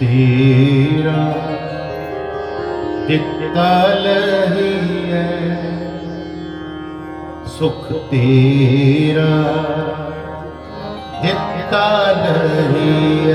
ਤੇਰਾ ਇਕਲ ਹੀ ਹੈ। ਸੁਖ ਤੇਰਾ ਦਿੱਤਾ ਨਹੀਂ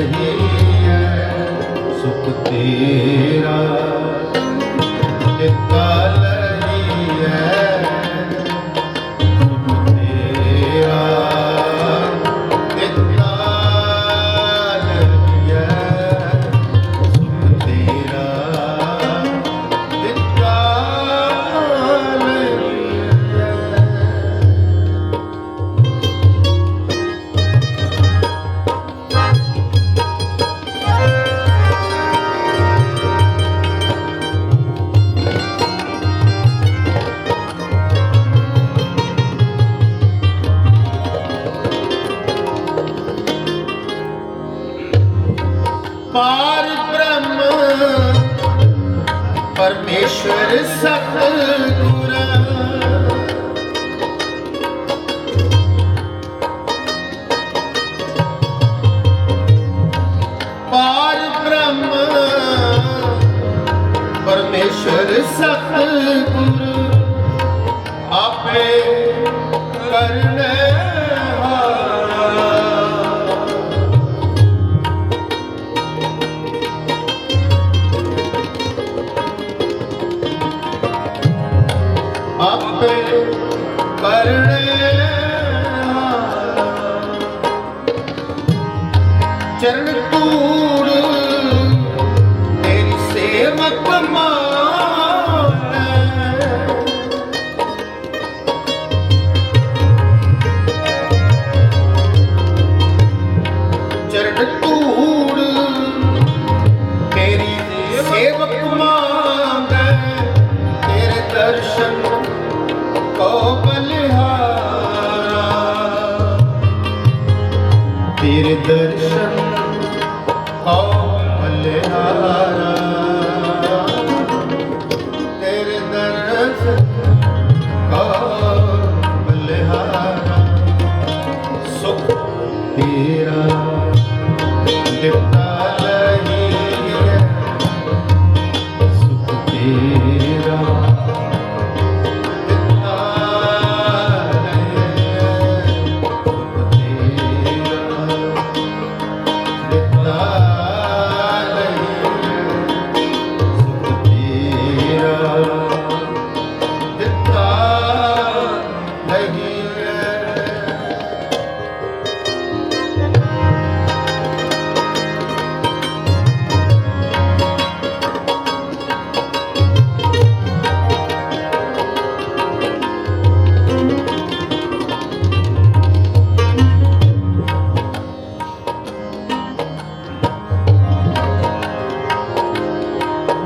रहे सुख तेरा meşveri saklı.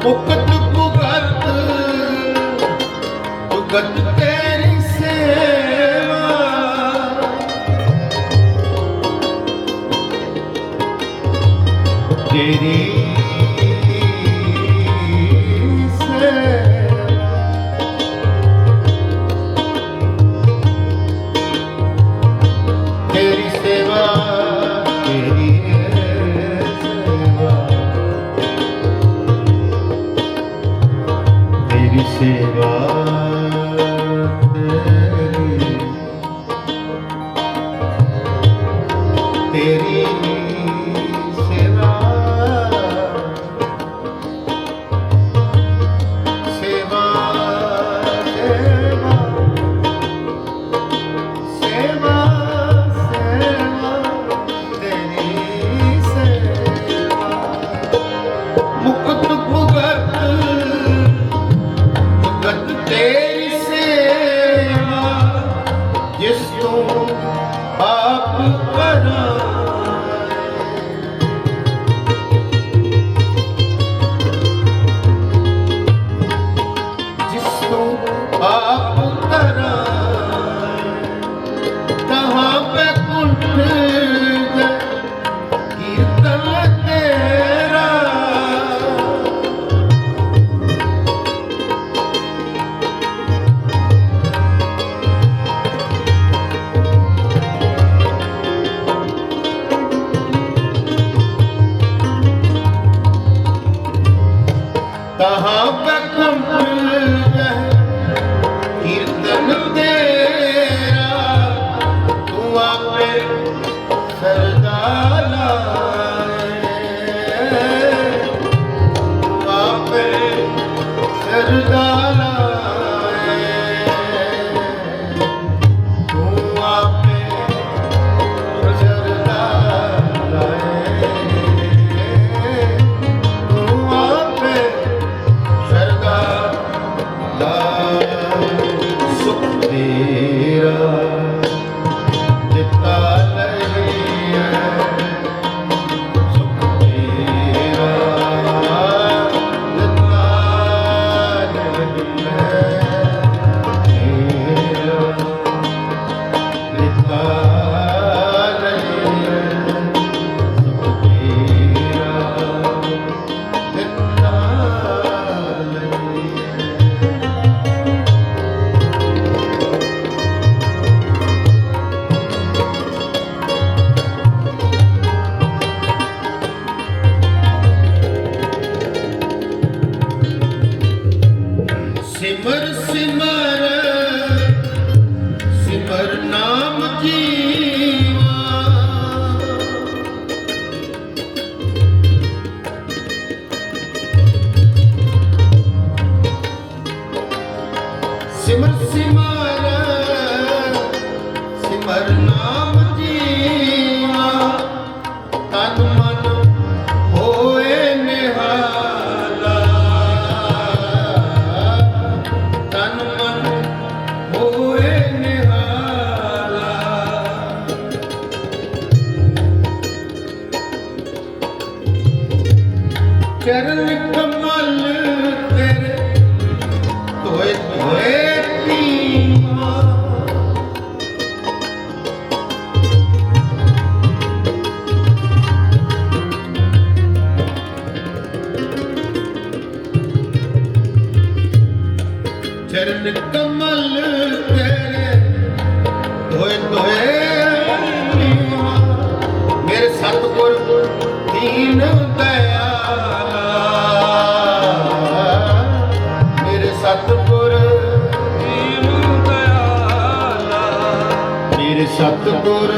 ਮੁਕਤ ਪੁਗਤ ਪੁਗਤ ਤੇਰੀ ਸੇਵਾ। ਤੇਰੀ ਤੇਰੀ ਸੇਵਾ ਆਪ ਕਰਾਂ। সাহাব ਸਤਗੁਰ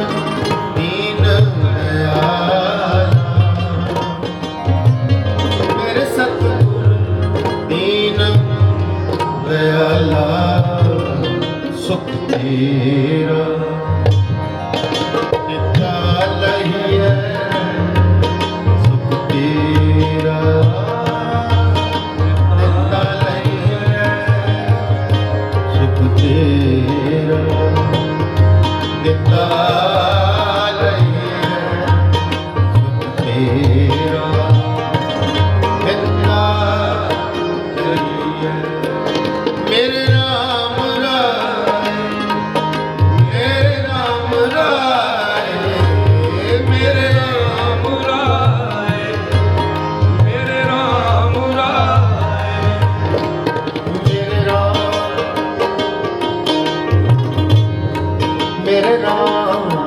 ਦੀਨ ਦਿਆਲਾ ਮੇਰੇ ਸਤਗੁਰ ਦੀਨ ਦਿਆਲਾ ਸੁਖ Ram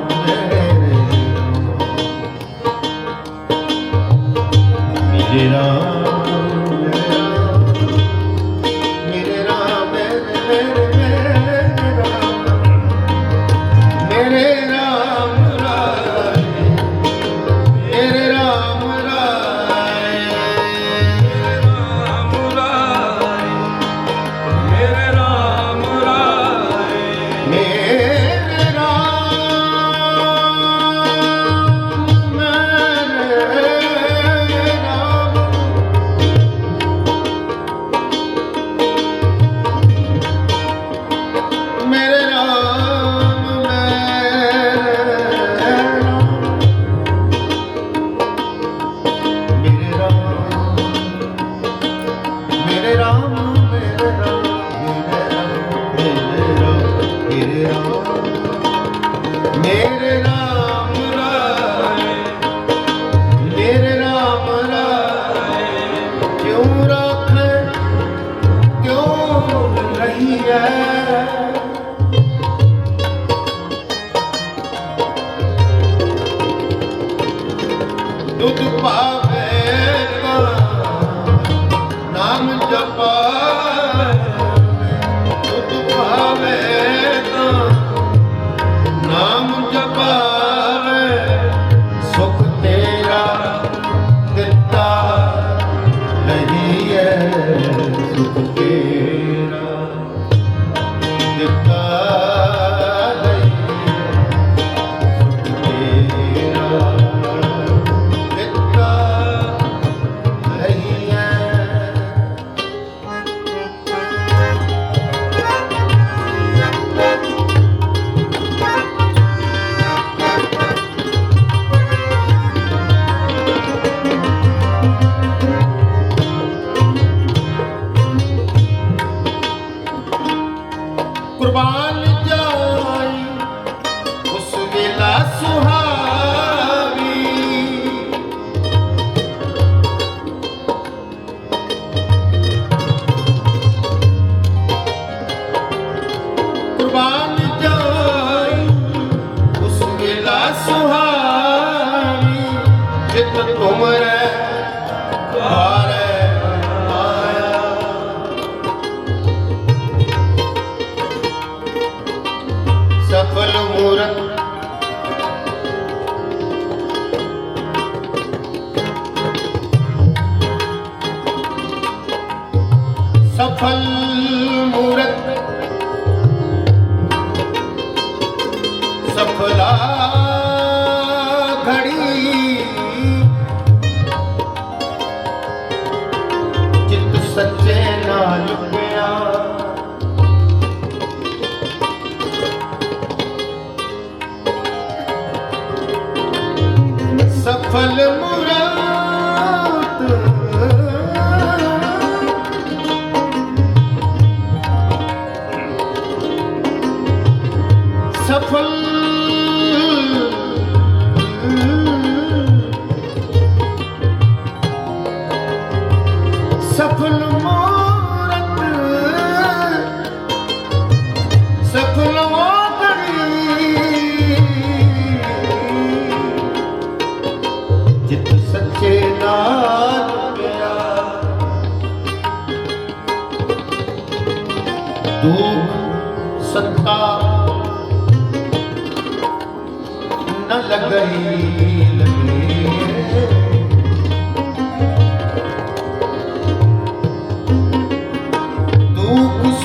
le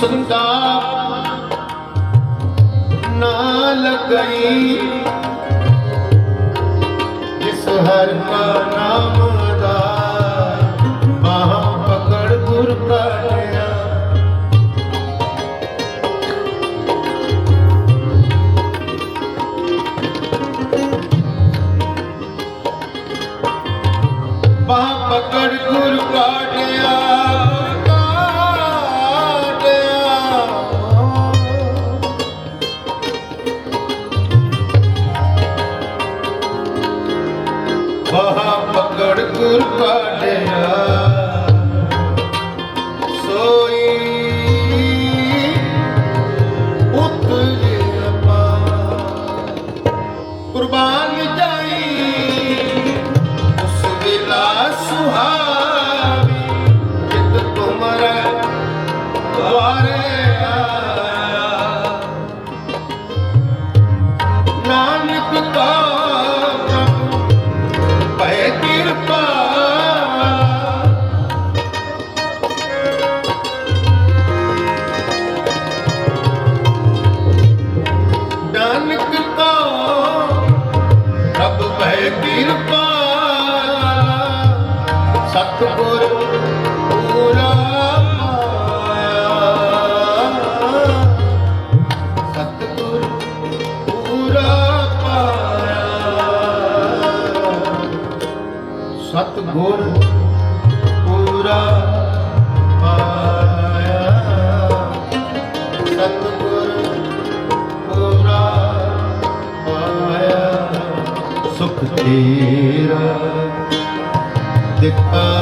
ਸੰਤਾਪ ਨਾ ਲਗਈ। ਜਿਸ ਹਰ ਕਾ ਨਾਮ ਦਾ ਪਕੜ ਗੁਰ ਕਾਟਿਆ। ਤੇਰਾ ਦਿੱਤਾ